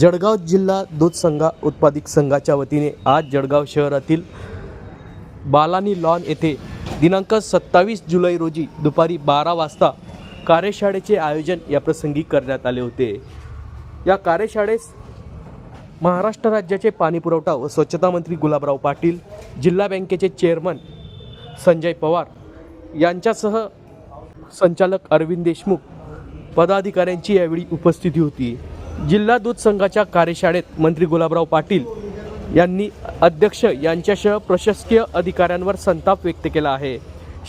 जळगाव जिल्हा दूध संघा उत्पादक संघाच्या वतीने आज जळगाव शहरातील बालानी लॉन येथे दिनांक सत्तावीस जुलै रोजी दुपारी बारा वाजता कार्यशाळेचे आयोजन याप्रसंगी करण्यात आले होते. या कार्यशाळेस महाराष्ट्र राज्याचे पाणीपुरवठा व स्वच्छता मंत्री गुलाबराव पाटील जिल्हा बँकेचे चेअरमन संजय पवार यांच्यासह संचालक अरविंद देशमुख पदाधिकाऱ्यांची यावेळी उपस्थिती होती. जिल्हा दूध संघाच्या कार्यशाळेत मंत्री गुलाबराव पाटील यांनी अध्यक्ष यांच्यासह प्रशासकीय अधिकाऱ्यांवर संताप व्यक्त केला आहे.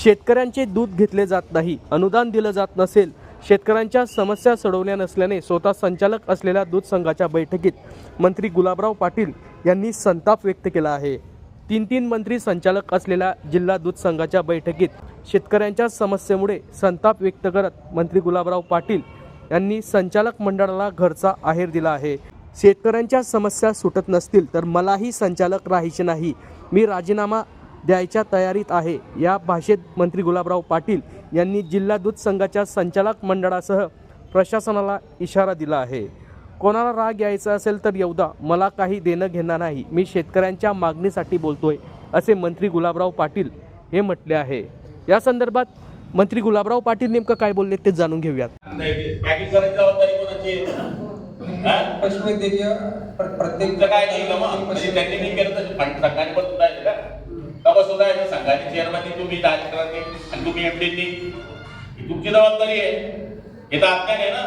शेतकऱ्यांचे दूध घेतले जात नाही अनुदान दिलं जात नसेल शेतकऱ्यांच्या समस्या सोडवल्या नसल्याने स्वतः संचालक असलेल्या दूध संघाच्या बैठकीत मंत्री गुलाबराव पाटील यांनी संताप व्यक्त केला आहे. तीन तीन मंत्री संचालक असलेल्या जिल्हा दूध संघाच्या बैठकीत शेतकऱ्यांच्या समस्येमुळे संताप व्यक्त करत मंत्री गुलाबराव पाटील यांनी संचालक मंडळाला घरचा आहेर दिला आहे. शेतकऱ्यांच्या समस्या सुटत नसतील तर मलाही संचालक राहायचे नाही. मी राजीनामा द्यायच्या तयारीत आहे. या भाषेत मंत्री गुलाबराव पाटील यांनी जिल्हा दूध संघाच्या संचालक मंडळासह प्रशासनाला इशारा दिला आहे. कोणाला राग यायचा असेल तर येऊदा मला काही देणं घेणं नाही. मी शेतकऱ्यांच्या मागणीसाठी बोलतोय असे मंत्री गुलाबराव पाटील हे म्हटले आहे. या संदर्भात मंत्री गुलाबराव पाटील नेमकं काय बोलले ते जाणून घेऊयात. पॅकिंग करायची जबाबदारी कोणाची प्रत्येक काय नाही म्हणजे त्यांनी नाही केलं तर संघाने पण सुधारले का? बस सुधारायचं संघाने चेअरमॅननी तुम्ही राजकारणी आणि तुम्ही एमडीनी ही तुमची जबाबदारी आहे. हे तर अज्ञान आहे ना.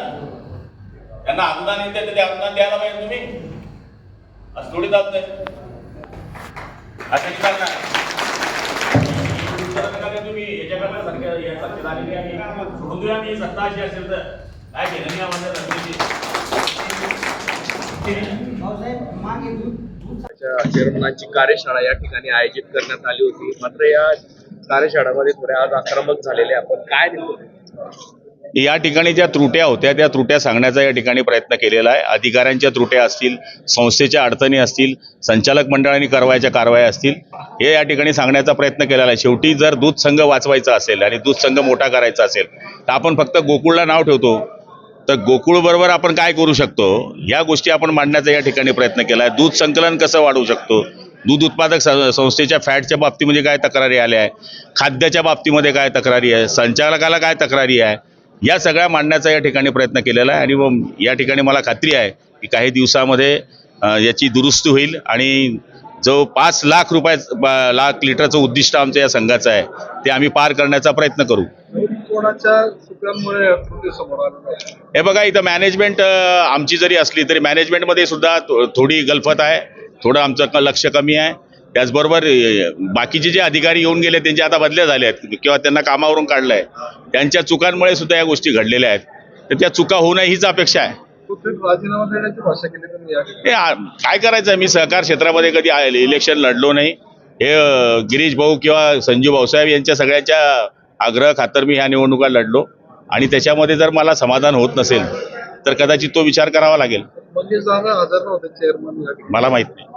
त्यांना अनुदान येते तर ते अनुदान द्यायला पाहिजे तुम्ही. असं थोडी जात नाही असं नाही याच्याकडे सारख्या या सत्तेत आलेली आहे सोडून देऊया मी सत्ता अशी असेल तर काय केलं नाही आम्हाला सत्तेची चेअरमनांची कार्यशाळा या ठिकाणी आयोजित करण्यात आली होती. मात्र या कार्यशाळेमध्ये थोड्या आज आक्रमक झालेले आपण काय नेमकं? या ठिकाणी ज्या त्रुट्या होत्या त्या त्रुट्या सांगण्याचा या ठिकाणी प्रयत्न केलेला आहे. अधिकाऱ्यांच्या त्रुट्या असतील संस्थेच्या अडचणी असतील संचालक मंडळाने करवायच्या कारवाया असतील हे या ठिकाणी सांगण्याचा प्रयत्न केलेला आहे. शेवटी जर दूध संघ वाचवायचा असेल आणि दूध संघ मोठा करायचा असेल तर आपण फक्त गोकुळला नाव ठेवतो. तर गोकुळबरोबर आपण काय करू शकतो? या गोष्टी आपण मांडण्याचा या ठिकाणी प्रयत्न केला आहे. दूध संकलन कसं वाढवू शकतो? दूध उत्पादक संस्थेच्या फॅटच्या बाबतीमध्ये काय तक्रारी आल्या आहे खाद्याच्या बाबतीमध्ये काय तक्रारी आहे? संचालकाला काय तक्रारी आहे? या सगळ्या मांडण्याचा या ठिकाणी प्रयत्न केलेला आहे आणि या ठिकाणी मला खात्री आहे की काही दिवसामध्ये याची दुरुस्ती होईल आणि जो पाच लाख रुपया लाख लिटरचं उद्दिष्ट आमचं या संघाचं आहे ते आम्ही पार करण्याचा प्रयत्न करू? हे बघा इथं मॅनेजमेंट आमची जरी असली तरी मॅनेजमेंटमध्ये सुद्धा थोडी गलफत आहे. थोडं आमचं लक्ष कमी आहे. त्याचबरोबर बाकीचे जे अधिकारी येऊन गेले त्यांचे आता बदल्या झाल्या आहेत. किंवा त्यांना कामावरून काढलं आहे. त्यांच्या चुकांमुळे सुद्धा या गोष्टी घडलेल्या आहेत. तर त्या चुका होऊ नये हीच अपेक्षा आहे. काय करायचं? मी सहकार क्षेत्रामध्ये कधी इलेक्शन लढलो नाही. हे गिरीश भाऊ किंवा संजू भाऊसाहेब यांच्या सगळ्यांच्या आग्रह खातर मी ह्या निवडणुका लढलो. आणि त्याच्यामध्ये जर मला समाधान होत नसेल तर कदाचित तो विचार करावा लागेल. मला माहीत नाही.